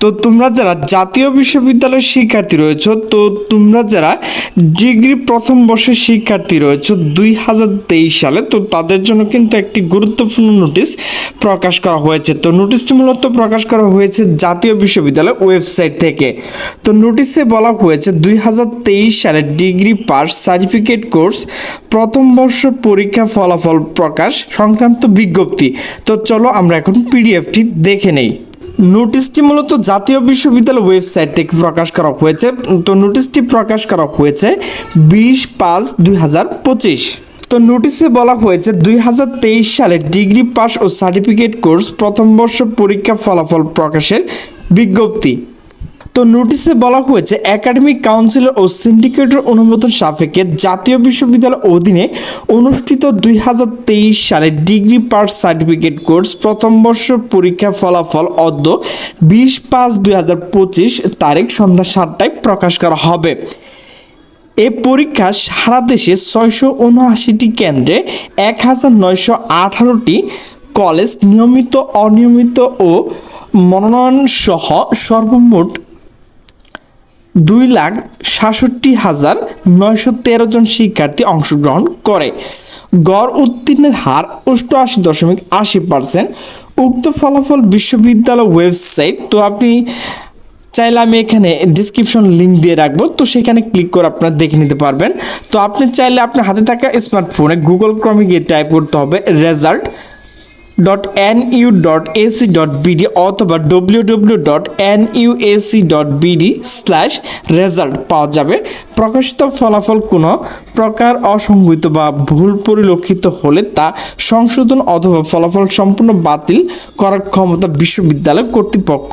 তো তোমরা যারা জাতীয় বিশ্ববিদ্যালয়ের শিক্ষার্থী রয়েছো, তো তোমরা যারা ডিগ্রি প্রথম বর্ষের শিক্ষার্থী রয়েছো দুই হাজার তেইশ সালে, তো তাদের জন্য কিন্তু একটি গুরুত্বপূর্ণ নোটিশ প্রকাশ করা হয়েছে। তো নোটিশটি মূলত প্রকাশ করা হয়েছে জাতীয় বিশ্ববিদ্যালয় ওয়েবসাইট থেকে। তো নোটিশে বলা হয়েছে দুই হাজার তেইশ সালে ডিগ্রি পাস সার্টিফিকেট কোর্স প্রথম বর্ষ পরীক্ষা ফলাফল প্রকাশ সংক্রান্ত বিজ্ঞপ্তি। তো চলো আমরা এখন পিডিএফটি দেখে নেই। নোটিশটি মূলত জাতীয় বিশ্ববিদ্যালয় ওয়েবসাইট থেকে প্রকাশ করা হয়েছে। তো নোটিশটি প্রকাশ করা হয়েছে বিশ পাঁচ দুই হাজার পঁচিশ। তো নোটিশে বলা হয়েছে দুই হাজার তেইশ সালে ডিগ্রি পাস ও সার্টিফিকেট কোর্স প্রথম বর্ষ পরীক্ষা ফলাফল প্রকাশের বিজ্ঞপ্তি। তো নোটিশে বলা হয়েছে, একাডেমিক কাউন্সিলর ও সিন্ডিকেটের অনুমোদন সাপেক্ষে জাতীয় বিশ্ববিদ্যালয়ের অধীনে অনুষ্ঠিত দুই হাজার তেইশ সালে ডিগ্রি পাস সার্টিফিকেট কোর্স প্রথম বর্ষ পরীক্ষা ফলাফল অদ্য বিশ পাঁচ দুই তারিখ সন্ধ্যা সাতটায় প্রকাশ করা হবে। এ পরীক্ষা সারা দেশে ছয়শো উনআশিটি কেন্দ্রে এক হাজার নয়শো আঠারোটি কলেজ নিয়মিত, অনিয়মিত ও মনোনয়ন সহ সর্বমোট দুই লাখ সাতষট্টি হাজার নয়শো তেরো জন শিক্ষার্থী অংশগ্রহণ করে। গড় উত্তীর্ণের হার অষ্টআশি দশমিক আশি পার্সেন্ট। উক্ত ফলাফল বিশ্ববিদ্যালয় ওয়েবসাইট, তো আপনি চাইলে আমি এখানে ডিসক্রিপশন লিঙ্ক দিয়ে রাখব, তো সেখানে ক্লিক করে আপনারা দেখে নিতে পারবেন। তো আপনি চাইলে আপনার হাতে থাকা স্মার্টফোনে গুগল ক্রমে গিয়ে টাইপ করতে হবে result dot N U dot AC dot BD অথবা W W dot N U AC dot BD slash result পাওয়া যাবে। প্রকাশিত ফলাফল কোনো প্রকার অসংগঠিত বা ভুল পরিলক্ষিত হলে তা সংশোধন অথবা ফলাফল সম্পূর্ণ বাতিল করার ক্ষমতা বিশ্ববিদ্যালয় কর্তৃপক্ষ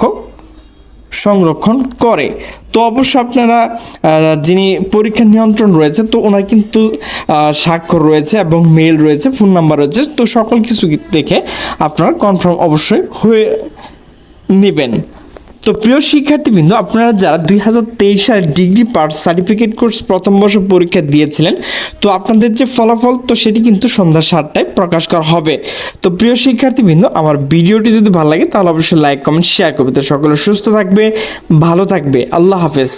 সংরক্ষণ করে। তো অবশ্য আপনারা যিনি পরীক্ষা নিয়ন্ত্রণ রয়েছে, তো ওনার কিন্তু স্বাক্ষর রয়েছে এবং মেল রয়েছে ফোন নাম্বার রয়েছে, তো সকল কিছু দেখে আপনারা কনফার্ম অবশ্যই হয়ে নেবেন। তো প্রিয় শিক্ষার্থীবৃন্দ, আপনারা যারা দুই হাজার তেইশ সালে ডিগ্রি পাস সার্টিফিকেট কোর্স প্রথম বর্ষ পরীক্ষা দিয়েছিলেন, তো আপনাদের যে ফলাফল, তো সেটি কিন্তু সন্ধ্যা সাতটায় প্রকাশ করা হবে। তো প্রিয় শিক্ষার্থীবৃন্দ, আমার ভিডিওটি যদি ভালো লাগে, তাহলে অবশ্যই লাইক, কমেন্ট শেয়ার করবে তো সকলে সুস্থ থাকবে, ভালো থাকবে। আল্লাহ হাফেজ।